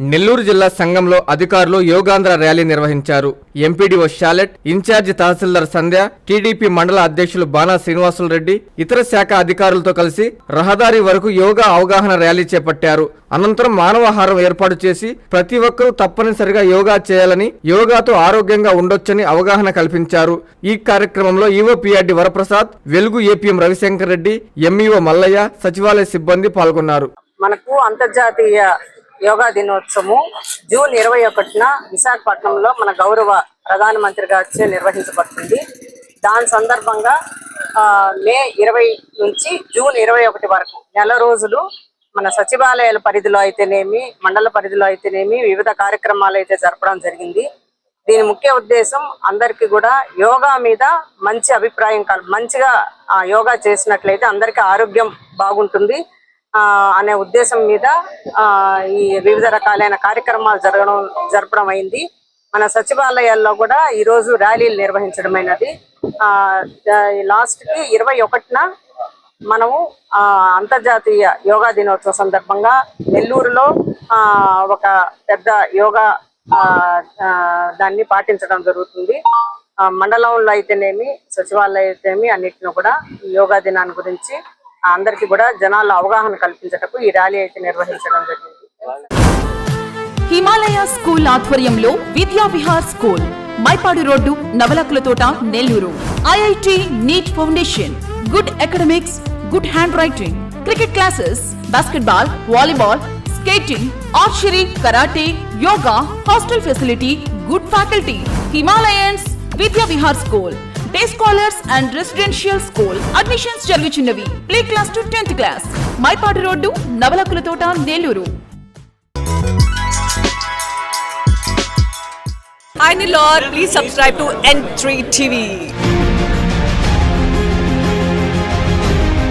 నెల్లూరు జిల్లా సంఘంలో అధికారులు యోగాంధ్ర ర్యాలీ నిర్వహించారు. MPDO Shalet incharge tahsildar Sandhya TDP మండల అధ్యక్షులు బాణా శ్రీనివాసులు రెడ్డి ఇతర శాఖ అధికారులతో కలిసి రహదారి వరకు యోగా అవగాహన ర్యాలీ చేపట్టారు. అనంతరం మానవాహారం ఏర్పాటు చేసి ప్రతి ఒక్కరూ తప్పనిసరిగా యోగా చేయాలని యోగాతో ఆరోగ్యంగా ఉండొచ్చని అవగాహన కల్పించారు. ఈ కార్యక్రమంలో EO PRD Varaprasad Velugu APM Ravishankar Reddy MEO Mallaiah సచివాలయ సిబ్బంది పాల్గొన్నారు. మనకు అంతర్జాతీయ యోగా దినోత్సవం జూన్ ఇరవై ఒకటిన విశాఖపట్నంలో మన గౌరవ ప్రధానమంత్రి గారిచే నిర్వహించబడుతుంది. దాని సందర్భంగా ఆ, మే ఇరవై నుంచి జూన్ ఇరవై ఒకటి వరకు నెల రోజులు మన సచివాలయాల పరిధిలో అయితేనేమి మండల పరిధిలో అయితేనేమి వివిధ కార్యక్రమాలు అయితే జరపడం జరిగింది. దీని ముఖ్య ఉద్దేశం అందరికీ కూడా యోగా మీద మంచి అభిప్రాయం కల మంచిగా యోగా చేసినట్లయితే అందరికీ ఆరోగ్యం బాగుంటుంది. అనే ఉద్దేశం మీద ఆ, ఈ వివిధ రకాలైన కార్యక్రమాలు జరగడం జరపడం అయింది. మన సచివాలయాల్లో కూడా ఈ రోజు ర్యాలీలు నిర్వహించడమైనది ఆ లాస్ట్కి ఇరవై ఒకటిన మనము ఆ, అంతర్జాతీయ యోగా దినోత్సవం సందర్భంగా నెల్లూరులో ఆ, ఒక పెద్ద యోగా దాన్ని పాటించడం జరుగుతుంది. ఆ, మండలంలో అయితేనేమి సచివాలయం అయితేనేమి అన్నిటిని కూడా యోగా దినాన్ని గురించి అందరికీ కూడా జనాల అవగాహన కల్పించటకు ఈ ర్యాలీ అయితే నిర్వహించడం జరిగింది. హిమాలయ స్కూల్ ఆధ్వర్యంలో Vidya Vihar school Maipadu road Navalakula Thota Nellore. IIT NEET foundation good academics good handwriting cricket classes basketball volleyball skating archery karate yoga hostel facility good faculty. Himalayans Vidya Vihar school. Day scholars and residential school admissions జరుగుచున్నవి. Play class to tenth class Maipadu road Navalakula Thota Nellore. Hi Nilor, please subscribe to N3 TV.